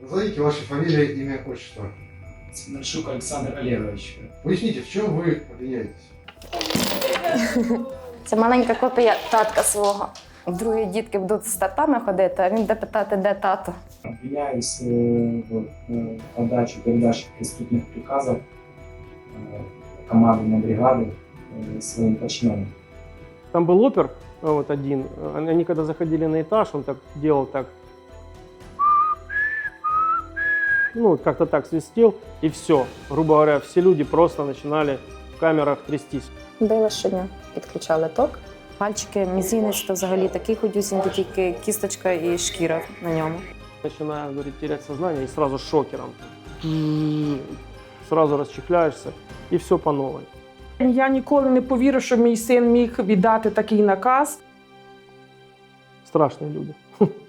Назовите ваши фамилия, имя, отчество. Смершук Олександр Олегович. Поясните, в чем вы обвиняетесь? Це маленька копія татка свого. Другі дітки будуть з татами ходити, а він буде питати, де тато. Обвиняюсь э, в э, подаче, передаче преступных приказов э, команды на бригады э, своим подчиненным. Там был опер, а, вот один. Они они когда заходили на этаж, он так делал так. Ну, как-то так свистел, и все. Грубо говоря, все люди просто начинали в камерах трястись. Били щодня, підключали ток. Пальчики, мізинець, то взагалі такий ходюсінький, тільки кісточка і шкіра на ньому. Начинаю, говорит, терять сознание и сразу шокером. Сразу расчехляешься, и все по новой. Я ніколи не повірю, що мій син міг віддати такий наказ. Страшные люди.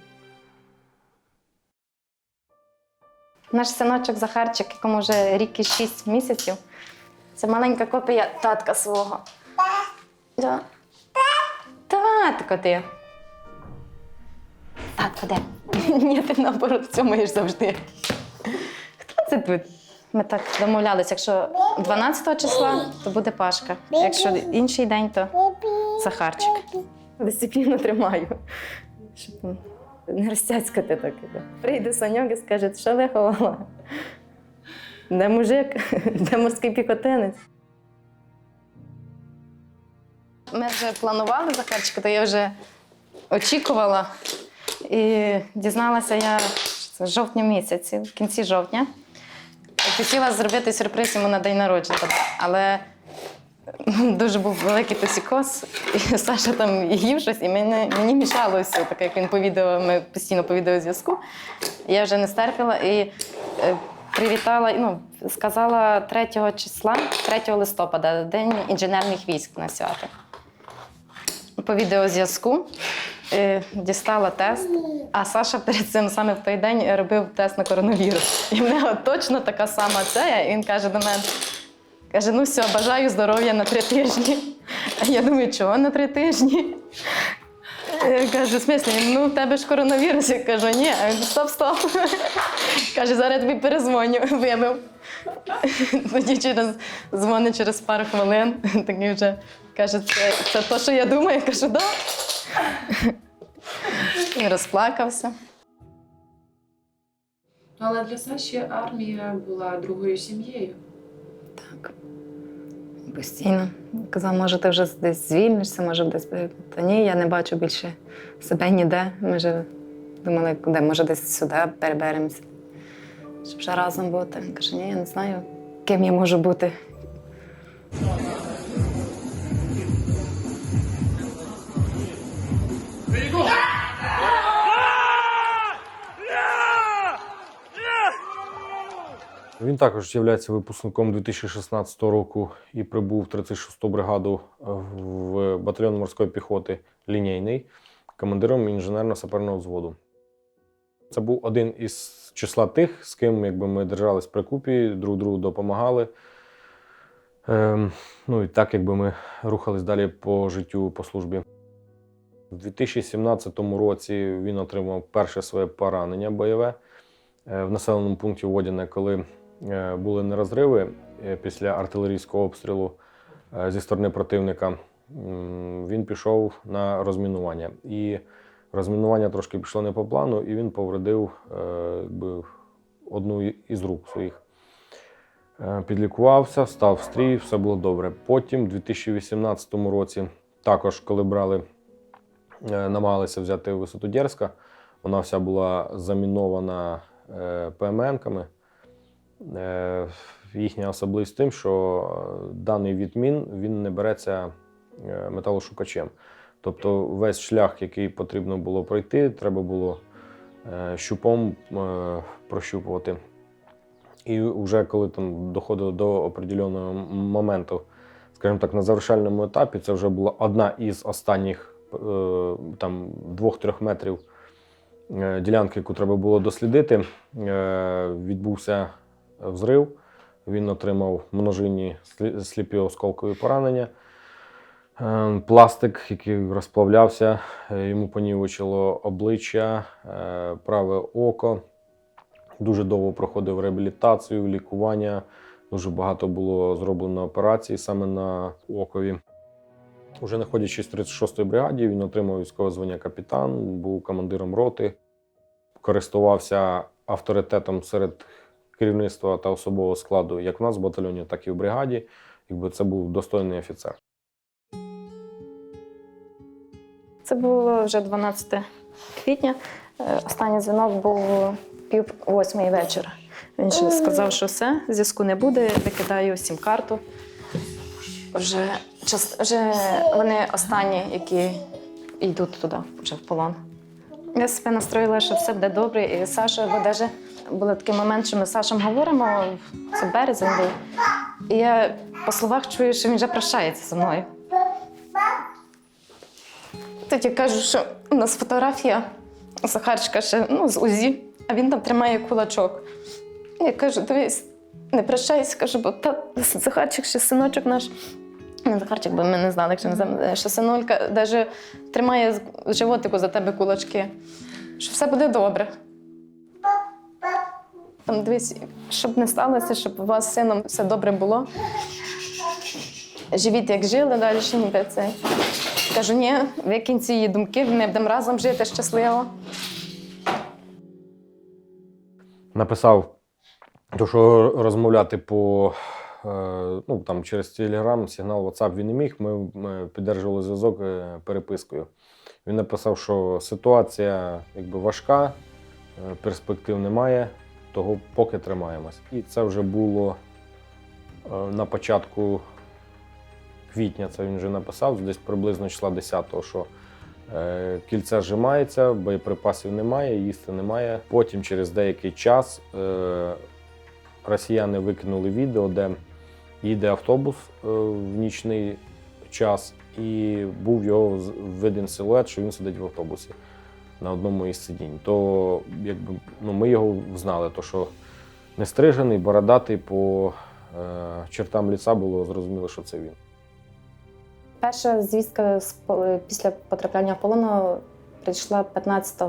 Наш синочок Захарчик, якому вже рік і шість місяців. Це маленька копія татка свого. Да. Татко ти. Татко де? Ні, ти наоборот цьомаєш завжди. Хто це тут? Ми так домовлялися, якщо 12 числа, то буде Пашка. Якщо інший день, то Захарчик. Дисципліну тримаю. Не розтяцькати так. іде. Прийде Саньок і скаже, що виховала? Де мужик, де морський піхотинець. Ми вже планували Захарчика, то я вже очікувала. І дізналася я в жовтні місяці, в кінці жовтня. Хотіла зробити сюрприз йому на день народження, але дуже був великий тосікоз, і Саша там їв щось, і мені, мені мішало все, так як він по відео, ми постійно по відеозв'язку. Я вже не стерпіла і е, привітала, ну, сказала 3 числа, 3 листопада, День інженерних військ на свято. По відеозв'язку е, дістала тест, а Саша перед цим саме в той день робив тест на коронавірус. І в нього точно така сама це. І він каже до мене: каже: ну все, бажаю здоров'я на три тижні. А я думаю, чого на три тижні? Я кажу, в смислі, ну в тебе ж коронавірус. Я кажу, ні, стоп, стоп. Каже, зараз тобі перезвоню. Вибив. Тоді через дзвонить через пару хвилин. Такий вже каже, це, це то, що я думаю. Я кажу, да. І розплакався. Ну, Але для Саші армія була другою сім'єю. Постійно. Казав, може, ти вже десь звільнишся, може десь. Та ні, я не бачу більше себе ніде. Ми вже думали, куди, може, десь сюди переберемося. Щоб вже разом бути. Він каже, ні, я не знаю, ким я можу бути. Він також є випускником 2016 року і прибув 36-ту бригаду е, в батальйон морської піхоти лінійний командиром інженерно-саперного взводу. Це був один із числа тих, з ким якби, ми держались при купі, друг другу допомагали. Ем, ну і так, якби ми рухались далі по життю по службі. У 2017 році він отримав перше своє поранення бойове е, в населеному пункті Водяне, коли були нерозриви е, після артилерійського обстрілу е, зі сторони противника. Він пішов на розмінування. І розмінування трошки пішло не по плану, і він повредив е, якби, одну із рук своїх. Е, Підлікувався, став стрій, все було добре. Потім, в 2018 році, також, коли брали, е, намагалися взяти висоту Дєрська, вона вся була замінована е, ПМН-ками. Е, Їхня особливість тим, що е, даний відмін він не береться е, металошукачем. Тобто весь шлях, який потрібно було пройти, треба було щупом прощупувати. І вже коли там доходило до определеного моменту, скажімо так, на завершальному етапі, це вже була одна із останніх там 2-3 метрів ділянки, яку треба було дослідити. Відбувся взрив. Він отримав множинні сліпі осколкові поранення. Е, Пластик, який розплавлявся, е, йому понівечило обличчя, е, праве око. Дуже довго проходив реабілітацію, лікування. Дуже багато було зроблено операцій саме на окові. Уже знаходячись в 36-й бригаді, він отримав військове звання капітан, був командиром роти, користувався авторитетом серед керівництва та особового складу як в нас в батальйоні, так і в бригаді. Якби це був достойний офіцер. Це було вже 12 квітня. Е, Останній дзвінок був пів восьмої вечора. Він ще сказав, що все, зв'язку не буде, викидаю сім-карту. Вже, час- вже вони останні, які йдуть туди, вже в полон. Я себе настроїла, що все буде добре. І Саша, бо навіть був такий момент, що ми з Сашем говоримо, це березень був. І я по словах чую, що він вже прощається зі мною. Тоді кажу, що у нас фотографія Захарчика ще ну, з УЗІ, а він там тримає кулачок. Я кажу, дивись, не прощайся, кажу, бо та Захарчик ще синочок наш. Не Захарчик, бо ми не знали, як ще називаємо, що синулька навіть тримає животику за тебе кулачки. Що все буде добре. Там дивись, щоб не сталося, щоб у вас з сином все добре було. Живіть, як жили, далі ніби це. Кажу, ні, ви кінці її думки, ми будемо разом жити щасливо. Написав, то, що розмовляти по ну, там, через Telegram, сигнал WhatsApp він не міг. Ми, ми піддержували зв'язок е, перепискою. Він написав, що ситуація якби, важка, е, перспектив немає, того поки тримаємось. І це вже було е, на початку квітня, це він вже написав, десь приблизно числа 10-го, що Е, Кільце зжимається, боєприпасів немає, їсти немає. Потім, через деякий час, е, росіяни викинули відео, де їде автобус е, в нічний час, і був його виден силует, що він сидить в автобусі на одному із сидінь. То якби, ну, ми його знали, то що не стрижений, бородатий по е, чертам ліца було зрозуміло, що це він. Перша звістка після потрапляння полону прийшла 15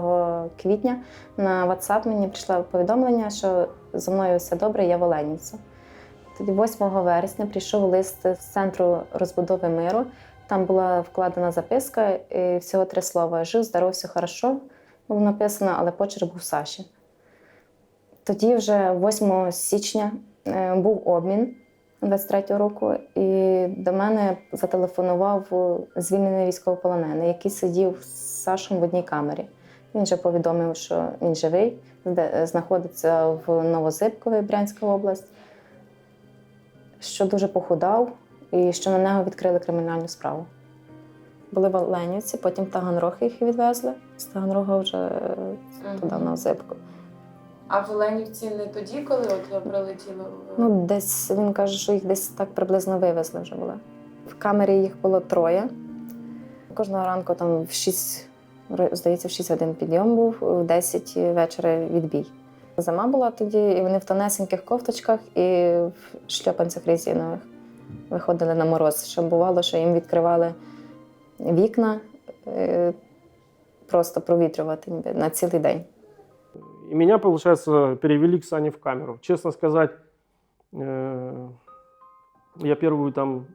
квітня. На WhatsApp мені прийшло повідомлення, що зі мною все добре, я в Оленівці. Тоді 8 вересня прийшов лист з центру розбудови миру. Там була вкладена записка, і всього три слова: Жив, здоров, все хорошо. Було написано, але почерк був Саші. Тоді, вже 8 січня, е, був обмін 23-го року, і до мене зателефонував звільнений військовополонений, який сидів з Сашем в одній камері. Він же повідомив, що він живий, знаходиться в Новозибкові, Брянська область, що дуже похудав і що на нього відкрили кримінальну справу. Були в Оленівці, потім в Таганрог їх відвезли. З Таганрога вже е, туди в Новозибку. А в Оленівці не тоді, коли от прилетіло? в- Ну, десь він каже, що їх десь так приблизно вивезли вже були. В камері їх було троє. Кожного ранку там в 6, здається, в 6 годин підйом був, в 10 вечора відбій. Зима була тоді, і вони в тонесеньких кофточках і в шльопанцях резинових виходили на мороз. Що бувало, що їм відкривали вікна е, просто провітрювати ніби на цілий день. И меня, получается, перевели к Сане в камеру. Честно сказать, э, я первую там...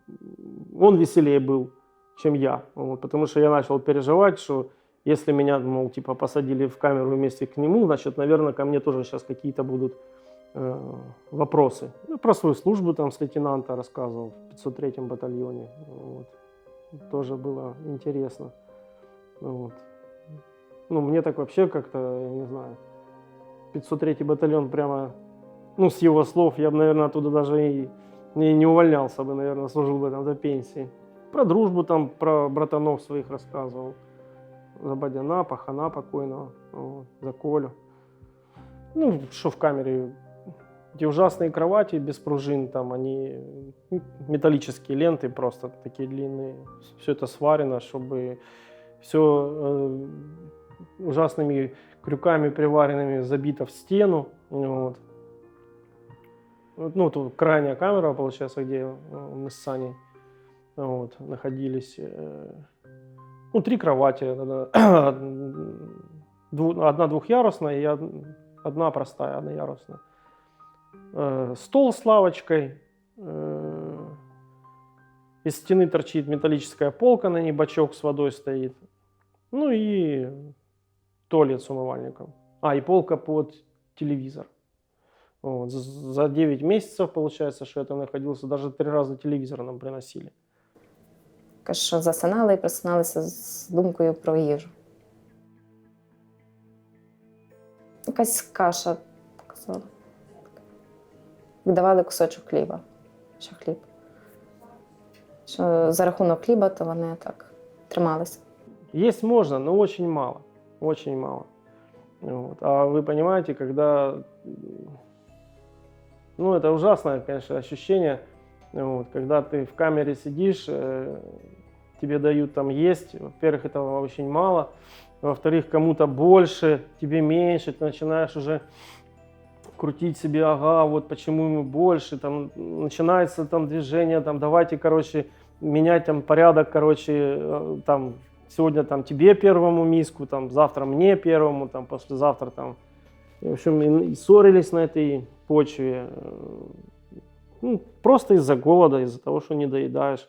Он веселее был, чем я. Вот, потому что я начал переживать, что если меня, мол, типа посадили в камеру вместе к нему, значит, наверное, ко мне тоже сейчас какие-то будут э, вопросы. Ну, про свою службу там с лейтенанта рассказывал в 503-м батальоне. Вот. Тоже было интересно. Вот. Ну, мне так вообще как-то, я не знаю, 503 батальон прямо, ну, с его слов, я бы, наверное, оттуда даже и не, не увольнялся бы, наверное, служил бы там до пенсии. Про дружбу там, про братанов своих рассказывал. За Бадяна, Пахана покойного, вот, за Колю. Ну, что в камере, эти ужасные кровати без пружин, там они металлические ленты просто такие длинные. Все это сварено, чтобы все ужасными крюками приваренными забито в стену. Вот, Ну, тут крайняя камера, получается, где э, мы с Саней вот, находились. э, Ну, три кровати. одна- дву- Одна двухъярусная и од- одна простая, одноярусная. Э, Стол с лавочкой. э, Из стены торчит металлическая полка, на ней бачок с водой стоит. Ну и туалет с умывальником. А, и полка под телевизор. Вот. За 9 месяцев, получается, что я там находился, даже три раза телевизор нам приносили Каже, що засинали і просиналися з думкою про їжу. Якась каша показала. Давали кусочок хліба. Що хліб. Що за рахунок хліба, то вони так трималися. Есть можно, но очень мало. Очень мало. Вот. А вы понимаете, когда... м, Ну, это ужасное, конечно, ощущение, вот, когда ты в камере сидишь, э, тебе дают там есть. Во-первых, этого очень мало. Во-вторых, кому-то больше, тебе меньше. Ты начинаешь уже крутить себе, ага, вот почему ему больше. Там начинается там движение, там давайте, короче, менять там порядок, короче, э, там сегодня там тебе первому миску, там завтра мне первому, там послезавтра там. И, в общем, и, ссорились на этой почве. э, Ну, просто из-за голода, из-за того, что не доедаешь.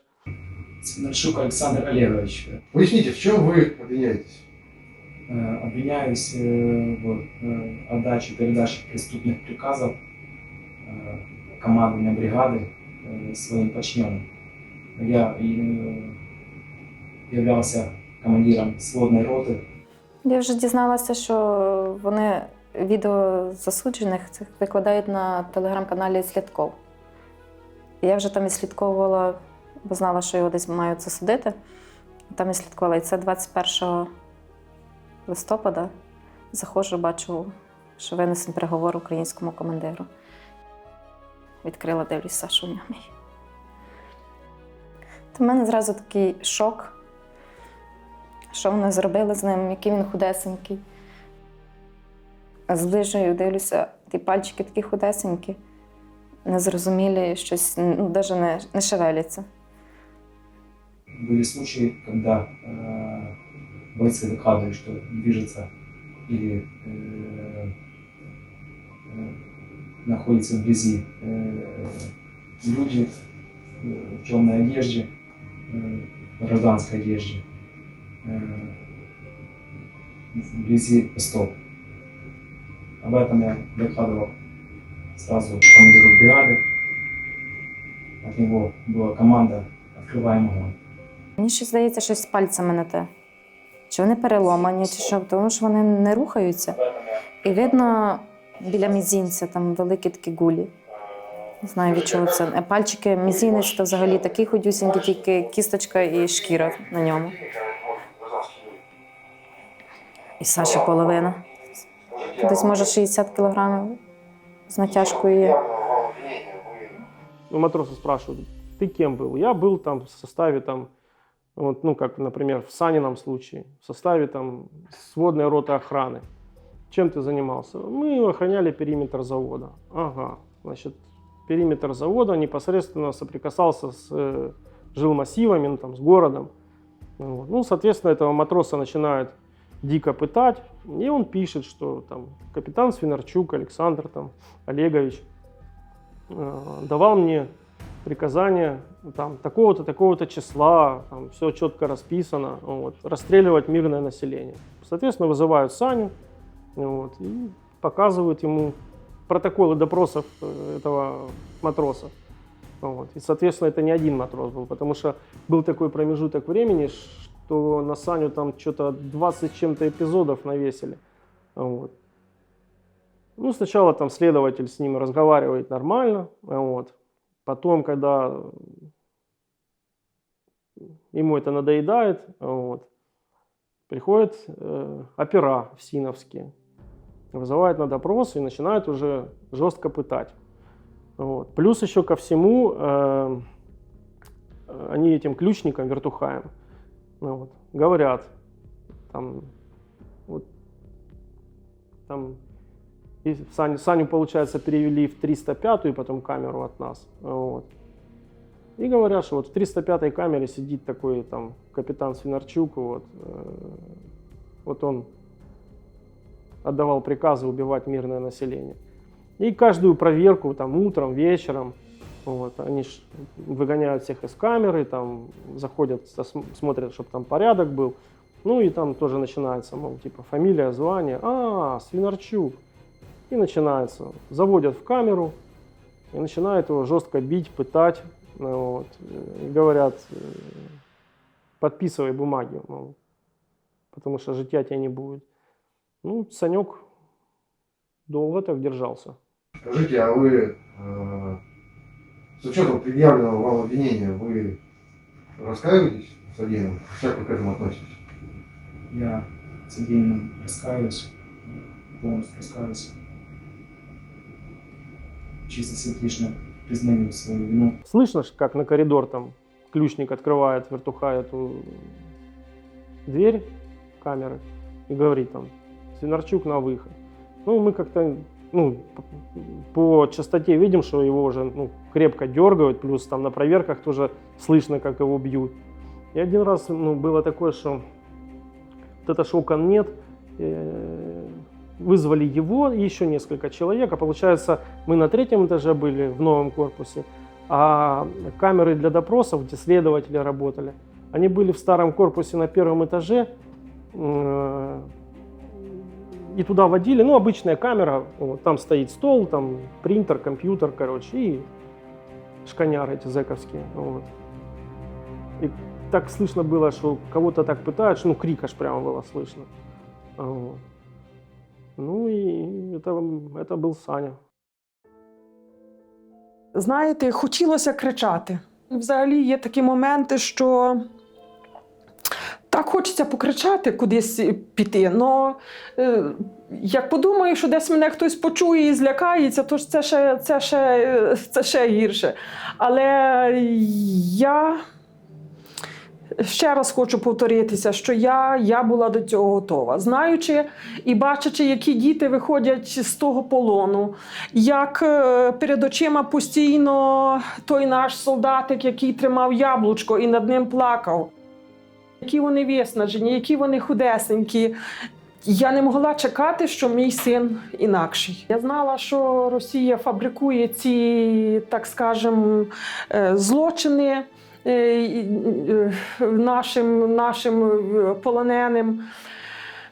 Свинарчук Александр Олегович. Поясните, в чем вы обвиняетесь? Э, Обвиняюсь э, в э, отдаче, передаче преступных приказов э, командования бригады э, своим подчиненным. Я э, являлся командиром сводной роты Я вже дізналася, що вони відео засуджених цих викладають на телеграм-каналі Слідков. І Я вже там і слідковувала, бо знала, що його десь мають засудити. Там і слідкувала. І це 21 листопада. Заходжу, бачу, що винесен приговор українському командиру. Відкрила, дивлюсь, Сашу нямий. То в мене зразу такий шок що вони зробили з ним, який він худесенький. Зближую, дивлюся, ті пальчики такі худесенькі, незрозумілі, щось ну, навіть не, не шевеляться. Были случаи, когда э, бойцы докладывали, что движется или э, э, вблизи э, люди э, в темной одежде, э, гражданской одежде, э, вблизи постов. Об этом я докладывал сразу командиру бригады. От него была команда «Открываем огонь». Мені щось здається, щось з пальцями не те. Чи вони переломані, чи що, тому що вони не рухаються. І видно біля мізінця там великі такі гулі. Не знаю, від чого це. А Пальчики, мізінець то взагалі такий худюсінький, тільки кісточка і шкіра на ньому. І Саші половина. Десь може 60 кілограмів з натяжкою є. Ну, матросы спрашивают, ты кем был? Я был там в составе там, вот, ну, как, например, в Санином случае, в составе там сводной роты охраны. Чем ты занимался? Мы охраняли периметр завода. Ага, значит, периметр завода непосредственно соприкасался с э, жилмассивами, ну, там, с городом. Вот. Ну, соответственно, этого матроса начинают дико пытать, и он пишет, что там капитан Свинарчук Александр там, Олегович э, давал мне приказание там, такого-то, такого-то числа, там, все четко расписано, вот, расстреливать мирное население. Соответственно, вызывают Саню вот, и показывают ему протоколы допросов э, этого матроса. Вот. И, соответственно, это не один матрос был, потому что был такой промежуток времени, что на Саню там что-то 20 с чем-то эпизодов навесили. Вот. Ну, сначала там следователь с ним разговаривает нормально, вот. Потом, когда ему это надоедает, вот, приходят э, опера в Синовске, вызывают на допрос и начинают уже жестко пытать. Вот. Плюс еще ко всему, э, они этим ключникам, вертухаем, ну, вот, говорят, там, вот, там, и Саню, Саню, получается, перевели в 305-ю, потом камеру от нас. Вот. И говорят, что вот в 305-й камере сидит такой там капитан Свинарчук, вот, э, вот он отдавал приказы убивать мирное население. И каждую проверку, там, утром, вечером, вот, они ж выгоняют всех из камеры, там, заходят, смотрят, чтобы там порядок был. Ну и там тоже начинается, мол, типа, фамилия, звание. А, Свинарчук. И начинается. Заводят в камеру и начинают его жестко бить, пытать. ну, Вот, и говорят, э, подписывай бумаги, мол, потому что житья тебя не будет. Ну, Санек долго так держался. Скажите, а вы э, с учетом предъявленного вам обвинения, вы раскаиваетесь в содеянном? Как вы к этому относитесь? Я содеянным раскаиваюсь, полностью раскаиваюсь. Чисто сердечно признаю свою вину. Слышно, как на коридор там ключник открывает, вертуха эту дверь камеры и говорит там, Свинарчук на выход. Ну, мы как-то, ну, по частоте видим, что его уже ну, крепко дергают, плюс там на проверках тоже слышно, как его бьют. И один раз ну, было такое, что вот это окон нет, э, вызвали его и еще несколько человек, а получается, мы на третьем этаже были в новом корпусе, а камеры для допросов, где следователи работали, они были в старом корпусе на первом этаже, э, и туда водили, ну, обычная камера, вот, там стоит стол, там принтер, компьютер, короче, и шканяры эти зэковские, вот. И так слышно было, что кого-то так пытают, что, ну, крик аж прямо было слышно. Вот. Ну, и это, это был Саня. Знаєте, хотілося кричати. Взагалі є такі моменти, що так хочеться покричати, кудись піти. Но е, як подумаю, що десь мене хтось почує і злякається, то ж це ще, це ще, це ще гірше. Але я ще раз хочу повторитися, що я, я була до цього готова. Знаючи і бачачи, які діти виходять з того полону, як е, перед очима постійно той наш солдатик, який тримав яблучко і над ним плакав, які вони виснажені, які вони худесенькі. Я не могла чекати, що мій син інакший. Я знала, що Росія фабрикує ці, так скажем, е, злочини нашим, нашим е, полоненим.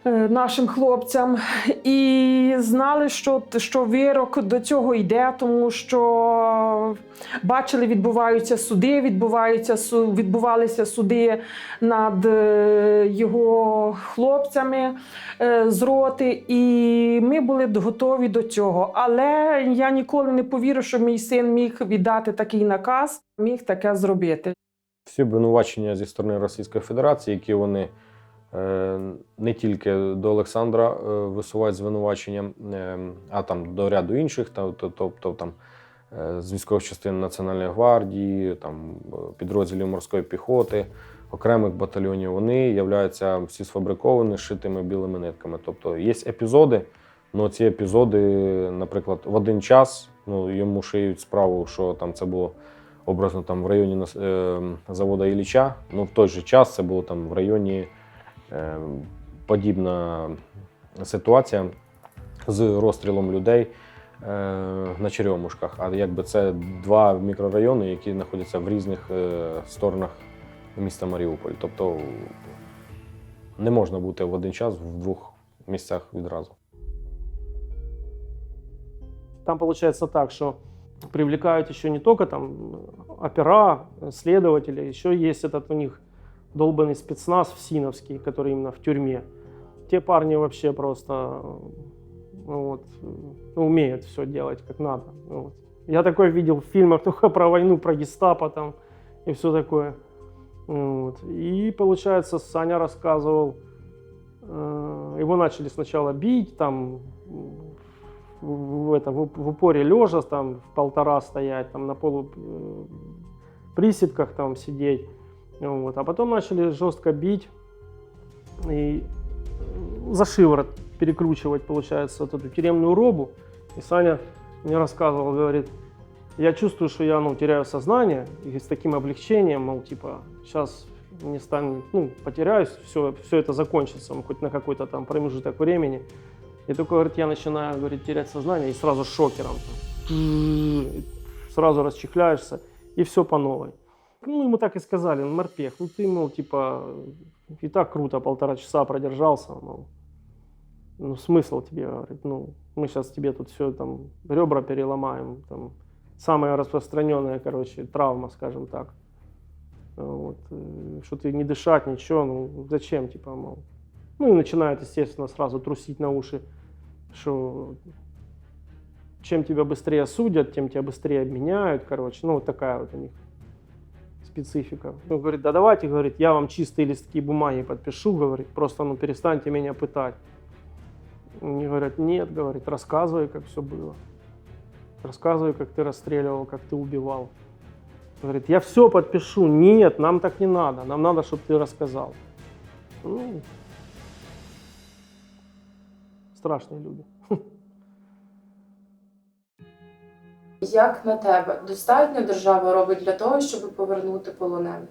Е, Нашим хлопцям і знали, що, що вирок до цього йде, тому що бачили, відбуваються суди, відбуваються відбувалися суди над е, його хлопцями е, з роти, і ми були готові до цього. Але я ніколи не повірю, що мій син міг віддати такий наказ, міг таке зробити. Всі обвинувачення зі сторони Російської Федерації, які вони не тільки до Олександра е, висувають звинувачення, е, а там до ряду інших, тобто там е, з військових частин Національної гвардії, там е, підрозділів морської піхоти, окремих батальйонів, вони являються всі сфабриковані шитими білими нитками. Тобто є епізоди, але ці епізоди, наприклад, в один час ну, йому шиють справу, що там це було образно там в районі е, заводу Ілліча. Ну, в той же час це було там в районі е, подібна ситуація з розстрілом людей е, на Черемушках. А якби це два мікрорайони, які знаходяться в різних е, сторонах міста Маріуполь. Тобто не можна бути в один час в двох місцях відразу. Там получается так, что привлекают еще не только там опера, следователи, еще есть этот у них долбанный спецназ ФСИНовский, который именно в тюрьме. Те парни вообще просто ну, вот, ну, умеют все делать как надо. Вот. Я такое видел в фильмах только про войну, про гестапо там и все такое. Вот. И получается, Саня рассказывал, э, его начали сначала бить, там в, в, это, в, в упоре лежа, там в полтора стоять, там на полу э, приседках там сидеть. Вот. А потом начали жестко бить и за шиворот перекручивать, получается, вот эту тюремную робу. И Саня мне рассказывал, говорит, я чувствую, что я ну, теряю сознание, и с таким облегчением, мол, типа, сейчас не станет, ну, потеряюсь, все, все это закончится, ну, хоть на какой-то там промежуток времени. И только, говорит, я начинаю, говорит, терять сознание и сразу шокером. Сразу расчехляешься, и все по новой. Ну, ему так и сказали, ну, морпех, ну ты, мол, типа, и так круто, полтора часа продержался, мол. Ну, смысл тебе, говорит, ну, мы сейчас тебе тут все там, ребра переломаем, там, самая распространенная, короче, травма, скажем так. Вот, э, что ты не дышать, ничего, ну, зачем, типа, мол. Ну, и начинает, естественно, сразу трусить на уши, что чем тебя быстрее судят, тем тебя быстрее обменяют, короче, ну, вот такая вот у них специфика. Он говорит, да давайте, говорит, я вам чистые листки бумаги подпишу, говорит, просто, ну, перестаньте меня пытать. Они говорят, нет, говорит, рассказывай, как все было. Рассказывай, как ты расстреливал, как ты убивал. Говорит, я все подпишу. Нет, нам так не надо. Нам надо, чтобы ты рассказал. Ну, страшные люди. Як на тебе достатньо держава робить для того, щоб повернути полонених?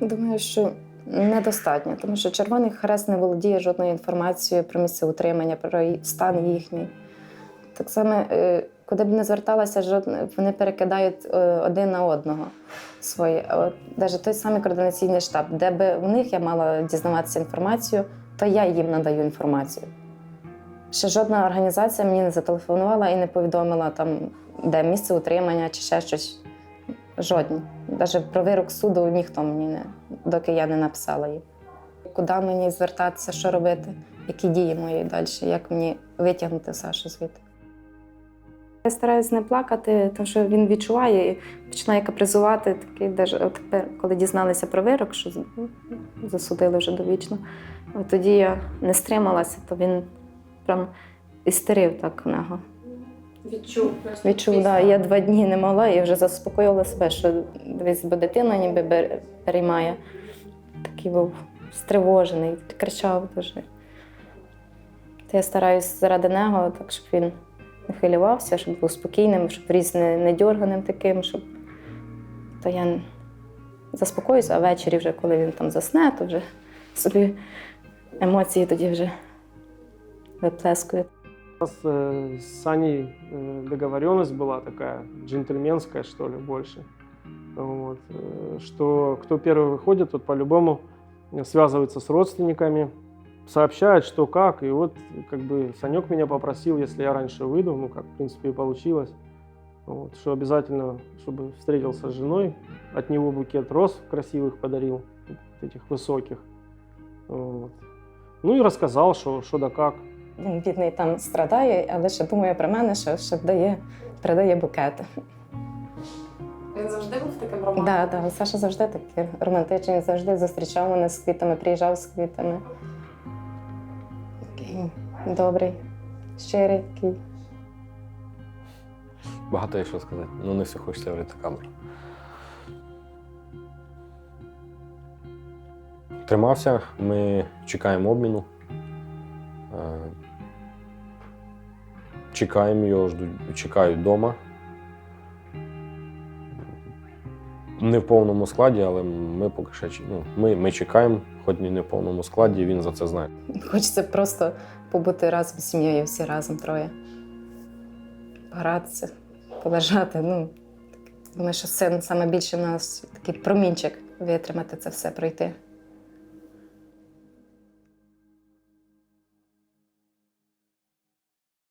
Думаю, що недостатньо, тому що Червоний Хрест не володіє жодною інформацією про місце утримання, про стан їхній. Так само, е, куди б не зверталася, вони перекидають е, один на одного свої. Навіть той самий координаційний штаб, де би в них я мала дізнаватися інформацію, то я їм надаю інформацію. Ще жодна організація мені не зателефонувала і не повідомила, там, де місце утримання чи ще щось. Жодні. Навіть про вирок суду ніхто мені не, доки я не написала їй. Куди мені звертатися, що робити, які дії мої далі, як мені витягнути Сашу звідти. Я стараюсь не плакати, тому що він відчуває і починає капризувати. Такий, даже, от тепер, коли дізналися про вирок, що з- засудили вже довічно, тоді я не стрималася, то він прям істерив так в нього. Відчув просто Відчув, да. Я два дні не могла і вже заспокоїла себе, що дивись, бо дитина ніби переймає. Такий був стривожений, кричав дуже. То я стараюсь заради нього, так, щоб він не хвилювався, щоб був спокійним, щоб ріс не, не дьорганим таким, щоб. То я заспокоюся, а ввечері, вже, коли він там засне, то вже собі емоції тоді вже виплескую. У нас э, с Саней э, договоренность была такая, джентльменская, что ли, больше. Вот, э, что кто первый выходит, тот по-любому связывается с родственниками, сообщает, что как. И вот как бы Санек меня попросил, если я раньше выйду, ну как в принципе и получилось, вот, что обязательно, чтобы встретился с женой, от него букет роз красивых подарил, этих высоких. Вот. Ну и рассказал, что, что да как. Він бідний там страдає, але ще думає про мене, що ще дає, передає букети. Він завжди був таким романтиком? Да, да, Саша завжди такий романтичний, він завжди зустрічав мене з квітами, приїжджав з квітами. Такий добрий, щирий такий. Багато є що сказати. Ну, не все хочеться говорити камеру. Тримався, ми чекаємо обміну. Чекаємо його, ждуть, чекають вдома. Не в повному складі, але ми поки що ну, ми, ми чекаємо, хоч і не в повному складі, він за це знає. Хочеться просто побути разом з сім'єю, всі разом троє. Погратися, полежати. Ну, думаю, що це найбільше нас такий промінчик витримати це все пройти.